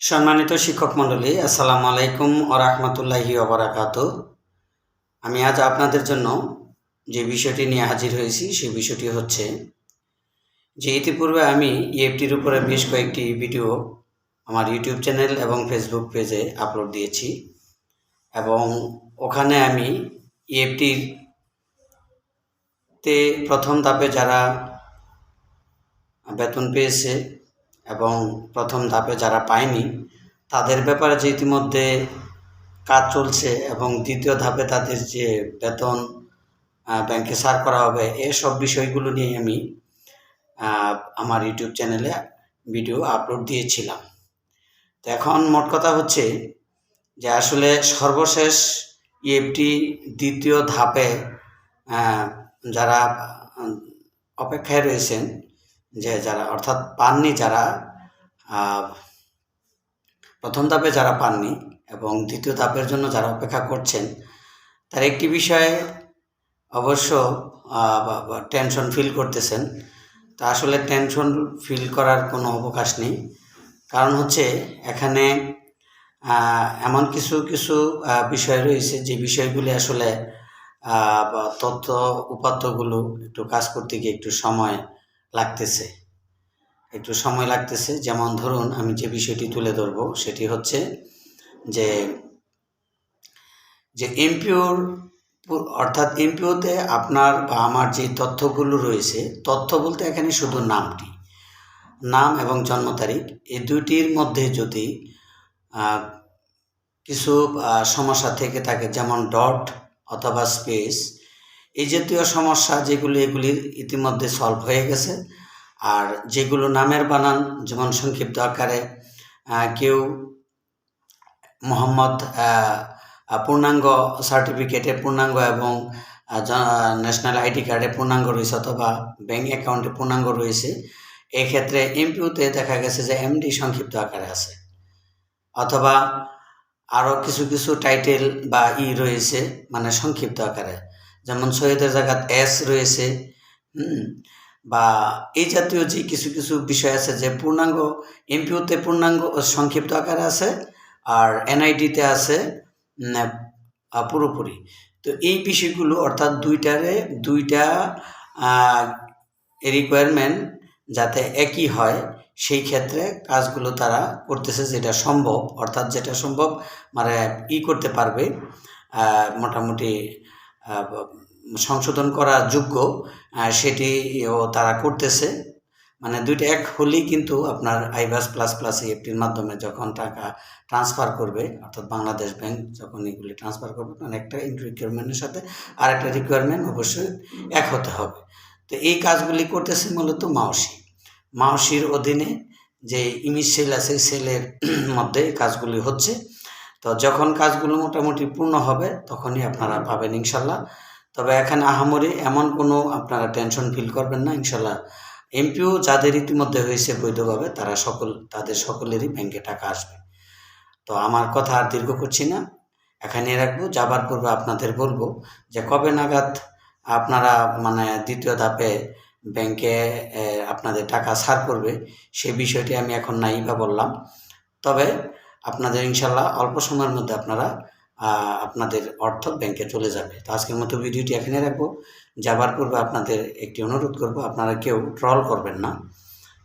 সম্মানিত শিক্ষক মণ্ডলী, আসসালামু আলাইকুম ও রহমতুল্লাহি ওবরাকাত আমি আজ আপনাদের জন্য যে বিষয়টি নিয়ে হাজির হয়েছি, সেই বিষয়টি হচ্ছে যে ইতিপূর্বে আমি ইএফটির উপরে বেশ কয়েকটি ভিডিও আমার ইউটিউব চ্যানেল এবং ফেসবুক পেজে আপলোড দিয়েছি এবং ওখানে আমি ইএফটির তে প্রথম ধাপে যারা বেতন পেয়েছে এবং প্রথম ধাপে যারা পায়নি, তাদের ব্যাপারে যে ইতিমধ্যে কাজ চলছে এবং দ্বিতীয় ধাপে তাদের যে বেতন ব্যাংকে সার করা হবে, এসব বিষয়গুলো নিয়ে আমি আমার ইউটিউব চ্যানেলে ভিডিও আপলোড দিয়েছিলাম। তো এখন মোট কথা হচ্ছে যে আসলে সর্বশেষ ইএফটি দ্বিতীয় ধাপে যারা অপেক্ষায় রয়েছেন যে যারা, অর্থাৎ পাননি যারা প্রথম ধাপে যারা পাননি এবং দ্বিতীয় ধাপের জন্য যারা অপেক্ষা করছেন, তার একটি বিষয়ে অবশ্য টেনশন ফিল করতেছেন। তা আসলে টেনশন ফিল করার কোনো অবকাশ নেই। কারণ হচ্ছে এখানে এমন কিছু কিছু বিষয় রয়েছে যে বিষয়গুলি আসলে তথ্য উপাত্তগুলো একটু কাজ করতে গিয়ে একটু সময় লাগতেছে। একটু সময় লাগতেছে। যেমন ধরুন, আমি যে বিষয়টি তুলে ধরবো, সেটি হচ্ছে যে যে এমপিওর অর্থাৎ এমপিওতে আপনার বা আমার যে তথ্যগুলো রয়েছে, তথ্য বলতে এখানে শুধু নামটি, নাম এবং জন্ম তারিখ এই দুইটির মধ্যে যদি কিছু সমস্যা থেকে থাকে, যেমন ডট অথবা স্পেস এই জাতীয় সমস্যা যেগুলি এগুলির ইতিমধ্যে সলভ হয়ে গেছে। আর যেগুলো নামের বানান, যেমন সংক্ষিপ্ত আকারে কেউ মোহাম্মদ পূর্ণাঙ্গ সার্টিফিকেটে পূর্ণাঙ্গ এবং ন্যাশনাল আইডি কার্ডে পূর্ণাঙ্গ রয়েছে অথবা ব্যাংক অ্যাকাউন্টে পূর্ণাঙ্গ রয়েছে, এক্ষেত্রে এমপিউতে দেখা গেছে যে এমডি সংক্ষিপ্ত আকারে আছে। অথবা আরও কিছু কিছু টাইটেল বা ই রয়েছে মানে সংক্ষিপ্ত আকারে। যেমন সৈয়দের জায়গাত এস রয়েছে বা এই জাতীয় যে কিছু কিছু বিষয় আছে, যে পূর্ণাঙ্গ, এমপিওতে পূর্ণাঙ্গ সংক্ষিপ্ত আকারে আছে আর এনআইডিতে আছে পুরোপুরি। তো এই বিষয়গুলো অর্থাৎ দুইটারে, দুইটা রিকোয়ারমেন্ট যাতে একই হয়, সেই ক্ষেত্রে কাজগুলো তারা করতেছে যেটা সম্ভব, অর্থাৎ যেটা সম্ভব মানে ই করতে পারবে মোটামুটি সংশোধন করা যোগ্য সেটিও তারা করতেছে। মানে দুইটা এক হলেই কিন্তু আপনার আইভাস প্লাস প্লাস এফটির মাধ্যমে যখন টাকা ট্রান্সফার করবে, অর্থাৎ বাংলাদেশ ব্যাংক যখন এগুলি ট্রান্সফার করবে, তখন একটা রিকোয়ারমেন্টের সাথে আর একটা রিকোয়ারমেন্ট অবশ্যই এক হতে হবে। তো এই কাজগুলি করতেছে মূলত মাওসি মাওসির অধীনে যে ইমিজ সেল আছে সেলের মধ্যে কাজগুলি হচ্ছে তো যখন কাজগুলো মোটামুটি পূর্ণ হবে, তখনই আপনারা পাবেন ইনশাল্লাহ। তবে এখানে আহামরি এমন কোনো আপনারা টেনশন ফিল করবেন না, ইনশাল্লাহ। এমপিও যাদের ইতিমধ্যে হয়েছে বৈধভাবে, তারা সকল, তাদের সকলেরই ব্যাংকে টাকা আসবে। তো আমার কথা আর দীর্ঘ করছি না। এখানে রাখব, যাবার পূর্বে আপনাদের বলব যে কবে নাগাদ আপনারা মানে দ্বিতীয় ধাপে ব্যাংকে আপনাদের টাকা ছাড় করবে, সে বিষয়টি আমি এখন নাই বা বললাম। তবে আপনাদের ইনশাল্লাহ অল্প সময়ের মধ্যে আপনারা আপনাদের অর্থ ব্যাংকে চলে যাবে। তো আজকের মতো ভিডিওটি এখানে রাখব। যাবার পূর্বে আপনাদের একটি অনুরোধ করব, আপনারা কেউ ট্রল করবেন না।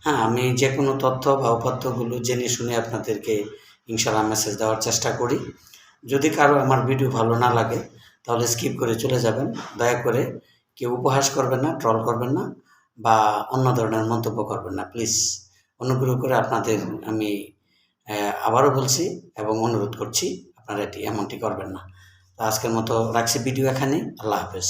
হ্যাঁ আমি যে কোনো তথ্য বা উপাত্তগুলো জেনে শুনে আপনাদেরকে ইনশাল্লাহ মেসেজ দেওয়ার চেষ্টা করি। যদি কারও আমার ভিডিও ভালো না লাগে, তাহলে স্কিপ করে চলে যাবেন। দয়া করে কেউ উপহাস করবেন না ট্রল করবেন না বা অন্য ধরনের মন্তব্য করবেন না। প্লিজ অনুগ্রহ করে আপনাদের আমি আবারও বলছি এবং অনুরোধ করছি আপনারা এটি এমনটি করবেন না। আজকের মতো রাখছি ভিডিও এখানে আল্লাহ হাফেজ।